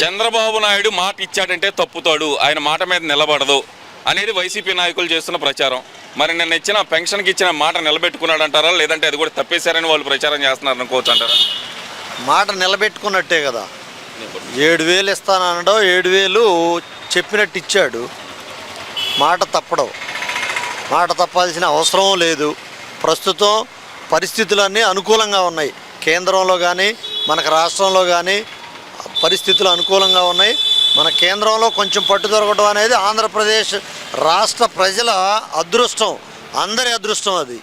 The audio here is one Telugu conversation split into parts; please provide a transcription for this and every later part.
చంద్రబాబు నాయుడు మాట ఇచ్చాడంటే తప్పుతాడు. ఆయన మాట మీద నిలబడదు అనేది వైసీపీ నాయకులు చేస్తున్న ప్రచారం. మరి నిన్న ఇచ్చిన పెన్షన్కి ఇచ్చిన మాట నిలబెట్టుకున్నాడు అంటారా లేదంటే అది కూడా తప్పేశారని వాళ్ళు ప్రచారం చేస్తున్నారు అనుకోవచ్చు అంటారా? మాట నిలబెట్టుకున్నట్టే కదా. ఏడు వేలు ఇస్తానన్నాడో ఏడు వేలు చెప్పినట్టు ఇచ్చాడు. మాట తప్పడం. మాట తప్పాల్సిన అవసరం లేదు. ప్రస్తుతం పరిస్థితులన్నీ అనుకూలంగా ఉన్నాయి. కేంద్రంలో కానీ మనకు రాష్ట్రంలో కానీ పరిస్థితులు అనుకూలంగా ఉన్నాయి. మన కేంద్రంలో కొంచెం పట్టు దొరకడం అనేది ఆంధ్రప్రదేశ్ రాష్ట్ర ప్రజల అదృష్టం. అందరి అదృష్టం అది.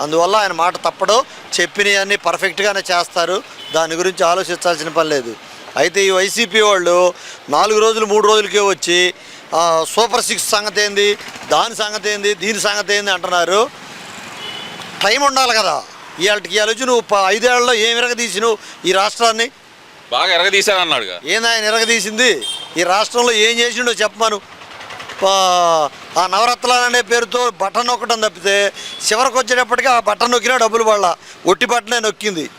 అందువల్ల ఆయన మాట తప్పడు. చెప్పినవన్నీ పర్ఫెక్ట్గానే చేస్తారు. దాని గురించి ఆలోచించాల్సిన పని లేదు. అయితే ఈ వైసీపీ వాళ్ళు నాలుగు రోజులు మూడు రోజులకే వచ్చి సూపర్ సిక్స్ సంగతి ఏంది? దాని సంగతి ఏంది? దీని సంగతి ఏంది అంటున్నారు. టైం ఉండాలి కదా. ఇవాళకి ఇవాళ వచ్చి నువ్వు ప- ఐదేళ్ళలో ఏం విరగదీసి నువ్వు ఈ రాష్ట్రాన్ని? బాగా ఎరగదీశారన్నాడుగా ఏంది ఆయన ఎరగదీసింది? ఈ రాష్ట్రంలో ఏం చేసిండో చెప్పమను. ఆ- నవరత్నాలు అనే పేరుతో బటన్ నొక్కడం తప్పితే చివరికి వచ్చేటప్పటికి ఆ బటన్ నొక్కినా డబ్బులు పడలా. ఒట్టి బట్టనే నొక్కింది.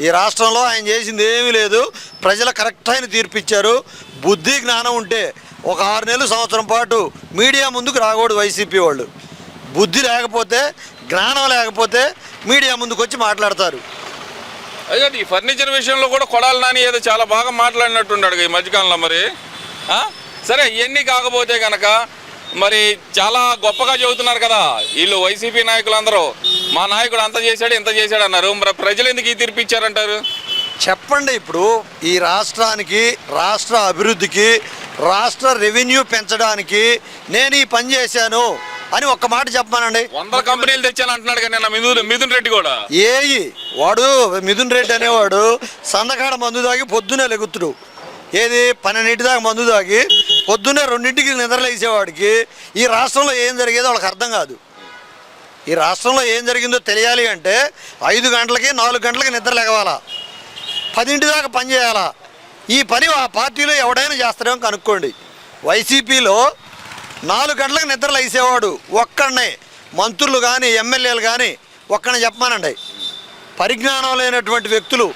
ఈ రాష్ట్రంలో ఆయన చేసింది ఏమీ లేదు. ప్రజలు కరెక్ట్ అయిన తీర్పిచ్చారు బుద్ధి జ్ఞానం ఉంటే ఒక ఆరు నెలలు సంవత్సరం పాటు మీడియా ముందుకు రాకూడదు వైసీపీ వాళ్ళు. బుద్ధి లేకపోతే జ్ఞానం లేకపోతే మీడియా ముందుకు వచ్చి మాట్లాడతారు. అయ్యో ఈ ఫర్నిచర్ విషయంలో కూడా కొడాలి నాని ఏదో చాలా బాగా మాట్లాడినట్టున్నాడు ఈ మధ్యకాలంలో మరి. సరే ఇవన్నీ కాకపోతే కనుక మరి చాలా గొప్పగా చెబుతున్నారు కదా వీళ్ళు వైసీపీ నాయకులందరూ. మా నాయకుడు అంత చేశాడు ఇంత చేశాడు అన్నారు. మరి ప్రజలు ఎందుకు ఈ తీర్పు ఇచ్చారంటారు? చెప్పండి ఇప్పుడు ఈ రాష్ట్రానికి రాష్ట్ర అభివృద్ధికి రాష్ట్ర రెవెన్యూ పెంచడానికి నేను ఈ పని చేశాను. అని ఒక్క మాట చెప్పమానండి. వందల కంపెనీలు తెచ్చాను అంటున్నాడు కదా మిథున్ మిథున్ రెడ్డి కూడా. ఏయి వాడు మిథున్ రెడ్డి అనేవాడు సందకాడ మందు తాగి పొద్దునే లెగుతుడు ఏది? పన్నెండింటి దాకా మందు తాగి పొద్దున్నే రెండింటికి నిద్రలేసేవాడికి ఈ రాష్ట్రంలో ఏం జరిగేదో వాళ్ళకి అర్థం కాదు. ఈ రాష్ట్రంలో ఏం జరిగిందో తెలియాలి అంటే ఐదు గంటలకి నాలుగు గంటలకి నిద్ర లేగవాలా పదింటి దాకా పని చేయాలా? ఈ పని ఆ పార్టీలో ఎవడైనా చేస్తారేమో కనుక్కోండి. వైసీపీలో నాలుగు గంటలకు నిద్ర లేసేవాడు ఒక్కడనే. మంత్రులు కానీ ఎమ్మెల్యేలు కానీ ఒక్కడనే చెప్పమానండి. పరిజ్ఞానం లేనటువంటి వ్యక్తులు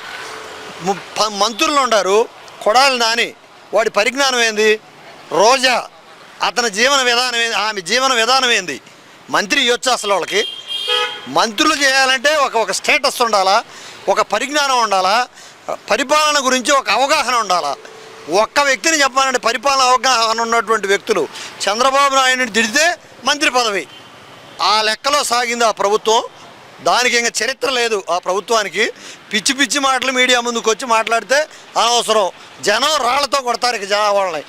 మంత్రులు ఉండారు కొడాలి నాని వాడి పరిజ్ఞానం ఏంది? రోజా అతని జీవన విధానం ఏంది? ఆమె జీవన విధానం ఏంది? మంత్రి ఇవ్వచ్చు అసలు వాళ్ళకి. మంత్రులు చేయాలంటే ఒక ఒక స్టేటస్ ఉండాలా? ఒక పరిజ్ఞానం ఉండాలా? పరిపాలన గురించి ఒక అవగాహన ఉండాలా? ఒక్క వ్యక్తిని చెప్పాలంటే పరిపాలన అవగాహన ఉన్నటువంటి వ్యక్తులు చంద్రబాబు నాయుడిని తిడితే మంత్రి పదవి. ఆ లెక్కలో సాగింది ఆ ప్రభుత్వం. దానికి ఇంకా చరిత్ర లేదు ఆ ప్రభుత్వానికి. పిచ్చి పిచ్చి మాటలు మీడియా ముందుకు వచ్చి మాట్లాడితే అనవసరం. జనం రాళ్ళతో కొడతారు ఇక జనం వాళ్ళని.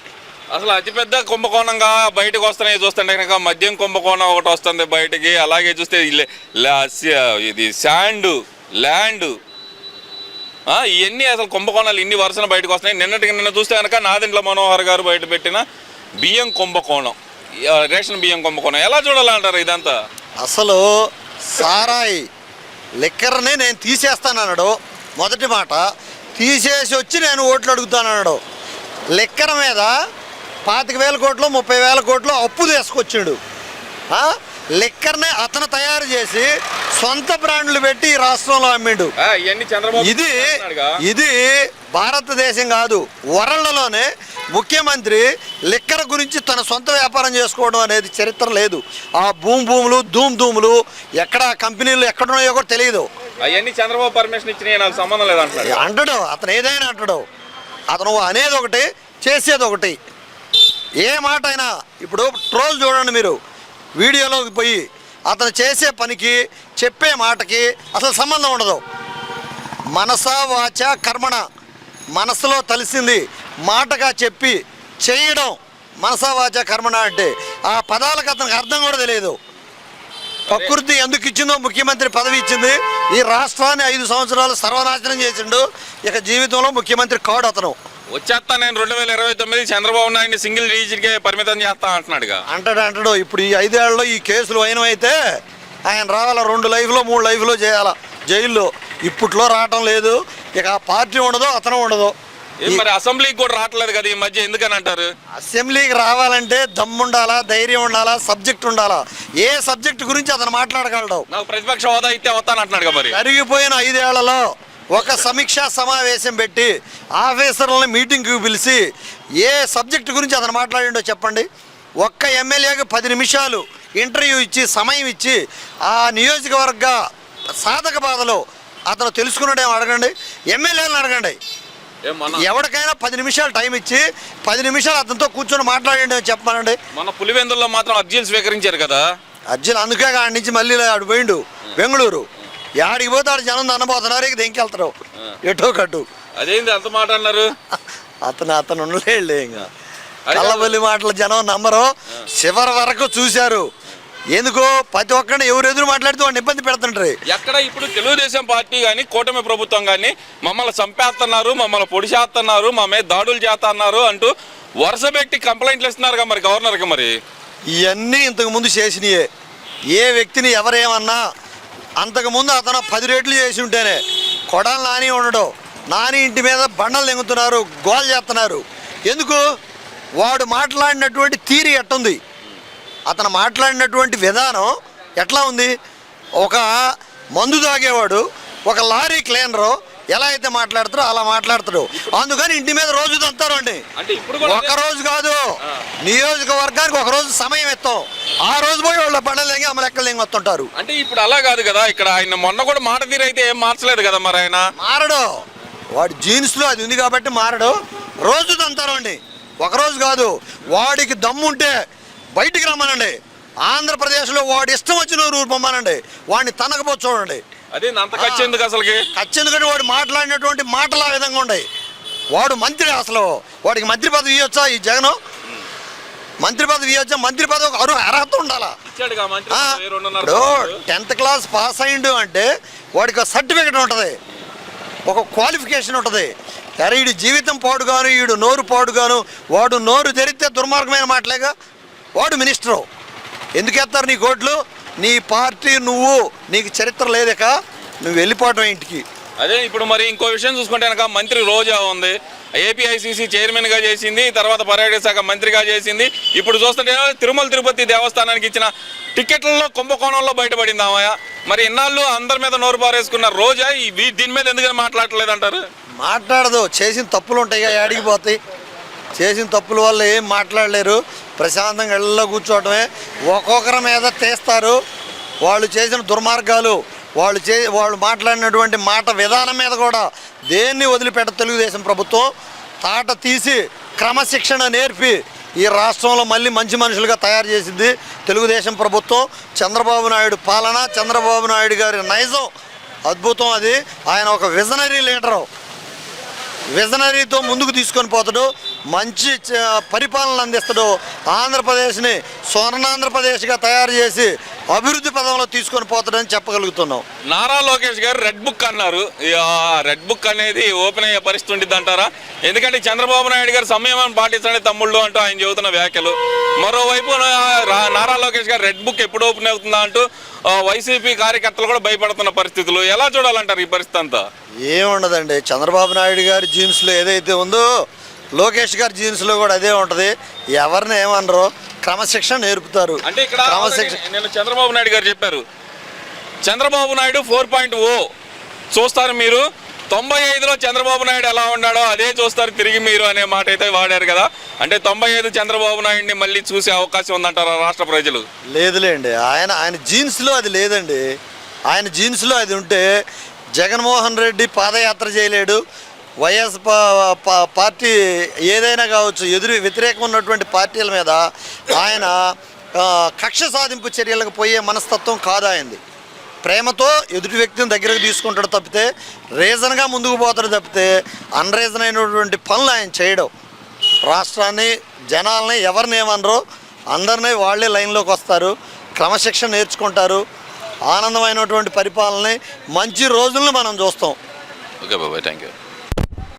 అసలు అతిపెద్ద కుంభకోణంగా బయటకు వస్తున్నాయి చూస్తుంటే కనుక మద్యం కుంభకోణం ఒకటి వస్తుంది బయటికి. అలాగే చూస్తే ఇది శాండ్ ల్యాండ్ ఇవన్నీ అసలు కుంభకోణాలు ఇన్ని వరుసన బయటకు వస్తున్నాయి. నిన్నటికి నిన్న చూస్తే కనుక నాదింట్ల మనోహర్ గారు బయట పెట్టిన బియ్యం కుంభకోణం రేషన్ బియ్యం కుంభకోణం ఎలా చూడాలంటారు ఇదంతా? అసలు సారాయి లిక్కర్నే నేను తీసేస్తానన్నాడు. మొదటి మాట తీసేసి వచ్చి నేను ఓట్లు అడుగుతానన్నాడు. లిక్కర్ మీద పాతిక వేల కోట్లు ముప్పై వేల కోట్లు అప్పు తీసుకొచ్చాడు. లిక్కర్నే అతను తయారు చేసి సొంత బ్రాండ్లు పెట్టి ఈ రాష్ట్రంలో అమ్మిండు. ఇది. ఇది భారతదేశం కాదు వరల్డ్లోనే ముఖ్యమంత్రి లిక్కర్ గురించి తన సొంత వ్యాపారం చేసుకోవడం అనేది చరిత్ర లేదు. ఆ భూమి భూములు ధూమ్ ధూములు ఎక్కడ కంపెనీలు ఎక్కడున్నాయో కూడా తెలియదు అవన్నీ చంద్రబాబు పర్మిషన్ ఇచ్చినాయి నాకు సంబంధం లేదంటున్నాడు అంటాడు అతను ఏదైనా అంటాడు. అతను అనేది ఒకటి చేసేది ఒకటి. ఏ మాట అయినా ఇప్పుడు ట్రోల్ చూడండి మీరు వీడియోలోకి పోయి అతను చేసే పనికి చెప్పే మాటకి అసలు సంబంధం ఉండదు. మనసా వాచ కర్మణ. మనసులో తలిసింది మాటగా చెప్పి చేయడం మనసా వాచ కర్మణ అంటే. ఆ పదాలకు అతనికి అర్థం కూడా తెలియదు. ప్రకృతి ఎందుకు ఇచ్చిందో ముఖ్యమంత్రి పదవి ఇచ్చింది. ఈ రాష్ట్రాన్ని ఐదు సంవత్సరాలు సర్వనాశనం చేసిండు. ఇక జీవితంలో ముఖ్యమంత్రి కాడు అతను. వచ్చేస్తా నేను రెండు వేల ఇరవై తొమ్మిది చంద్రబాబు నాయుడిని సింగిల్ రీచ్కే పరిమితం చేస్తా అంటున్నాడుగా. అంటాడు అంటాడు. ఇప్పుడు ఈ ఐదేళ్ళలో ఈ కేసులు అయినవైతే ఆయన రావాల? రెండు లైఫ్లో మూడు లైఫ్లో చేయాల? జైల్లో. ఇప్పట్లో రావటం లేదు. ఇక ఆ పార్టీ ఉండదు అతను ఉండదు. ఏం మరి అసెంబ్లీకి కూడా రావట్లేదు కదా ఈ మధ్య? ఎందుకని అంటారు? అసెంబ్లీకి రావాలంటే దమ్ము ఉండాలా ధైర్యం ఉండాలా సబ్జెక్ట్ ఉండాలా? ఏ సబ్జెక్ట్ గురించి అతను మాట్లాడగలడు? నాకు ప్రతిపక్ష హోదా ఇస్తే వస్తాను అంటున్నాడు మరి. జరిగిపోయిన ఐదేళ్ళలో ఒక సమీక్షా సమావేశం పెట్టి ఆఫీసర్లని మీటింగ్కి పిలిచి ఏ సబ్జెక్ట్ గురించి అతను మాట్లాడిండో చెప్పండి. ఒక్క ఎమ్మెల్యేకి పది నిమిషాలు ఇంటర్వ్యూ ఇచ్చి సమయం ఇచ్చి ఆ నియోజకవర్గ సాధక బాధలో అతను తెలుసుకున్నాడేమో అడగండి. ఎమ్మెల్యేలను అడగండి. ఎవరికైనా పది నిమిషాలు టైం ఇచ్చి పది నిమిషాలు అతనితో కూర్చొని మాట్లాడండి అని చెప్పమనండి. మన పులివెందుల్లో మాత్రం అర్జీలు స్వీకరించారు కదా. అర్జున్ అందుకే ఆడి నుంచి మళ్ళీ ఆడు పోయిండు. బెంగళూరు. యాడికి పోతే ఆడు జనం దన్నపోతున్నారు ఇక దెంకెళ్తారు. ఎటో కట్టు. అదేంది అంత మాట అన్నారు? అతను అతను ఉండలేడులే ఇంకా. కళ్ళబల్లి మాటలు జనం నమ్మరు. చివరి వరకు చూశారు. ఎందుకో ప్రతి ఒక్కరిని ఎవరు ఎదురు మాట్లాడితే వాడిని ఇబ్బంది పెడుతుంటారు. ఎక్కడ ఇప్పుడు తెలుగుదేశం పార్టీ కానీ కూటమి ప్రభుత్వం కానీ మమ్మల్ని చంపేస్తున్నారు మమ్మల్ని పొడి చేస్తున్నారు మా మీద దాడులు చేస్తున్నారు అంటూ వరుస పెట్టి కంప్లైంట్లు ఇస్తున్నారుగా మరి గవర్నర్కి మరి? ఇవన్నీ ఇంతకు ముందు చేసినయే. ఏ వ్యక్తిని ఎవరేమన్నా అంతకుముందు అతను పది రేట్లు చేసి ఉంటేనే కొడాలు నాని ఉండడు. నాని ఇంటి మీద బండలు ఎంగుతున్నారు గోల్ చేస్తున్నారు. ఎందుకు? వాడు మాట్లాడినటువంటి తీరి ఎట్టుంది? అతను మాట్లాడినటువంటి విధానం ఎట్లా ఉంది? ఒక మందు తాగేవాడు ఒక లారీ క్లీనరు ఎలా అయితే మాట్లాడతారో అలా మాట్లాడతాడు. అందుకని ఇంటి మీద రోజు తంతారు అండి. అంటే ఇప్పుడు కూడా ఒక రోజు కాదు. నియోజకవర్గానికి ఒక రోజు సమయం ఇస్తాం ఆ రోజు పోయి వాళ్ళ ఎక్కలు తెంగి వస్తుంటారు. అంటే ఇప్పుడు అలా కాదు కదా ఇక్కడ ఆయన మొన్న కూడా మాట తీరు అయితే ఏం మార్చలేదు కదా మరి ఆయన? మారడు. వాడి జీన్స్లో అది ఉంది కాబట్టి మారడు. రోజు తంతారు అండి. ఒక రోజు కాదు. వాడికి దమ్ముంటే బయటికి రమ్మనండి. ఆంధ్రప్రదేశ్లో వాడి ఇష్టం వచ్చిన ఊరు పొమ్మనండి వాడిని తనకపో చూడండి. అదే అంత ఖర్చు ఎందుకు అసలుకి? ఖచ్చితంగా వాడు మాట్లాడినటువంటి మాటలు ఆ విధంగా ఉన్నాయి వాడు మంత్రి అసలు. వాడికి మంత్రి పదవి ఇవ్వచ్చా ఈ జగన్? మంత్రి పదవి ఇవ్వచ్చా? మంత్రి పదవి ఒక అర్హ- అర్హత ఉండాలా? ఇప్పుడు. టెన్త్ క్లాస్ పాస్ అయిండు అంటే వాడికి ఒక సర్టిఫికెట్ ఉంటుంది. ఒక క్వాలిఫికేషన్ ఉంటుంది. అరే వీడి జీవితం పాడుగాను వీడు నోరు పాడుగాను వాడు నోరు తెరిస్తే దుర్మార్గమైన మాటలేగా? వాడు మినిస్టరు. ఎందుకు ఎత్తారు నీ కోట్లు? నీ పార్టీ నువ్వు నీకు చరిత్ర లేదక నువ్వు వెళ్ళిపోవటం ఇంటికి. అదే ఇప్పుడు మరి ఇంకో విషయం చూసుకుంటే కనుక మంత్రి రోజా ఉంది. ఏపీఐసిసి చైర్మన్గా చేసింది తర్వాత పర్యాటక శాఖ మంత్రిగా చేసింది. ఇప్పుడు చూస్తుంటే తిరుమల తిరుపతి దేవస్థానానికి ఇచ్చిన టికెట్లలో కుంభకోణంలో బయటపడింది ఆమె మరి ఇన్నాళ్ళు అందరి మీద నోరు పారేసుకున్న రోజా దీని మీద ఎందుకని మాట్లాడట్లేదు అంటారు మాట్లాడదు చేసిన తప్పులు ఉంటాయి యాడికి పోతాయి చేసిన తప్పుల వల్ల ఏం మాట్లాడలేరు. ప్రశాంతంగా ఇళ్ళలో కూర్చోవటమే. ఒక్కొక్కరి మీద తీస్తారు. వాళ్ళు చేసిన దుర్మార్గాలు వాళ్ళు చే వాళ్ళు మాట్లాడినటువంటి మాట విధానం మీద కూడా దేన్ని వదిలిపెట్ట తెలుగుదేశం ప్రభుత్వం? తాట తీసి క్రమశిక్షణ నేర్పి ఈ రాష్ట్రంలో మళ్ళీ మంచి మనుషులుగా తయారు చేసింది తెలుగుదేశం ప్రభుత్వం. చంద్రబాబు నాయుడు పాలన చంద్రబాబు నాయుడు గారి నైజం అద్భుతం అది. ఆయన ఒక విజనరీ లీడరు. విజనరీతో ముందుకు తీసుకొని పోతాడు. మంచి పరిపాలన అందిస్తాడు. ఆంధ్రప్రదేశ్ని స్వర్ణాంధ్రప్రదేశ్గా తయారు చేసి అభివృద్ధి పదంలో తీసుకొని పోతాడని చెప్పగలుగుతున్నాం. నారా లోకేష్ గారు రెడ్ బుక్ అన్నారు. రెడ్ బుక్ అనేది ఓపెన్ అయ్యే పరిస్థితి ఉంటుంది అంటారా? ఎందుకంటే చంద్రబాబు నాయుడు గారు సంయమం పాటించండి తమ్ముళ్ళు అంటూ ఆయన చెబుతున్న వ్యాఖ్యలు. మరోవైపు నారా లోకేష్ గారు రెడ్ బుక్ ఎప్పుడు ఓపెన్ అవుతుందా అంటూ వైసీపీ కార్యకర్తలు కూడా భయపడుతున్న పరిస్థితులు. ఎలా చూడాలంటారు ఈ పరిస్థితి అంతా? ఏముండదండి. చంద్రబాబు నాయుడు గారి జీన్స్లో ఏదైతే ఉందో లోకేష్ గారి జీన్స్లో కూడా అదే ఉంటుంది. ఎవరిని ఏమనరు. క్రమశిక్షణ నేర్పుతారు. అంటే ఇక్కడ క్రమశిక్షణ నేను చంద్రబాబు నాయుడు గారు చెప్పారు. Chandrababu Naidu four point O. చూస్తారు మీరు. తొంభై ఐదులో చంద్రబాబు నాయుడు ఎలా ఉన్నాడో అదే చూస్తారు తిరిగి మీరు అనే మాట అయితే వాడారు కదా. అంటే తొంభై ఐదు చంద్రబాబు నాయుడిని మళ్ళీ చూసే అవకాశం ఉందంటారా రాష్ట్ర ప్రజలు? లేదులేండి. ఆయన ఆయన జీన్స్లో అది లేదండి. ఆయన జీన్స్లో అది ఉంటే జగన్మోహన్ రెడ్డి పాదయాత్ర చేయలేడు. వైఎస్ పా- పార్టీ ఏదైనా కావచ్చు ఎదురు వ్యతిరేకం ఉన్నటువంటి పార్టీల మీద ఆయన కక్ష సాధింపు చర్యలకు పోయే మనస్తత్వం కాదు ఆయనది. ప్రేమతో ఎదుటి వ్యక్తిని దగ్గరకు తీసుకుంటాడు తప్పితే రీజన్గా ముందుకు పోతాడు తప్పితే అన్రీజన్ అయినటువంటి పనులు ఆయన చేయడం. రాష్ట్రాన్ని జనాల్ని ఎవరిని ఏమనరు అందరినీ వాళ్ళే లైన్లోకి వస్తారు క్రమశిక్షణ నేర్చుకుంటారు ఆనందమైనటువంటి పరిపాలనని మంచి రోజులను మనం చూస్తాం. ఓకే బాబాయ్ థ్యాంక్ యూ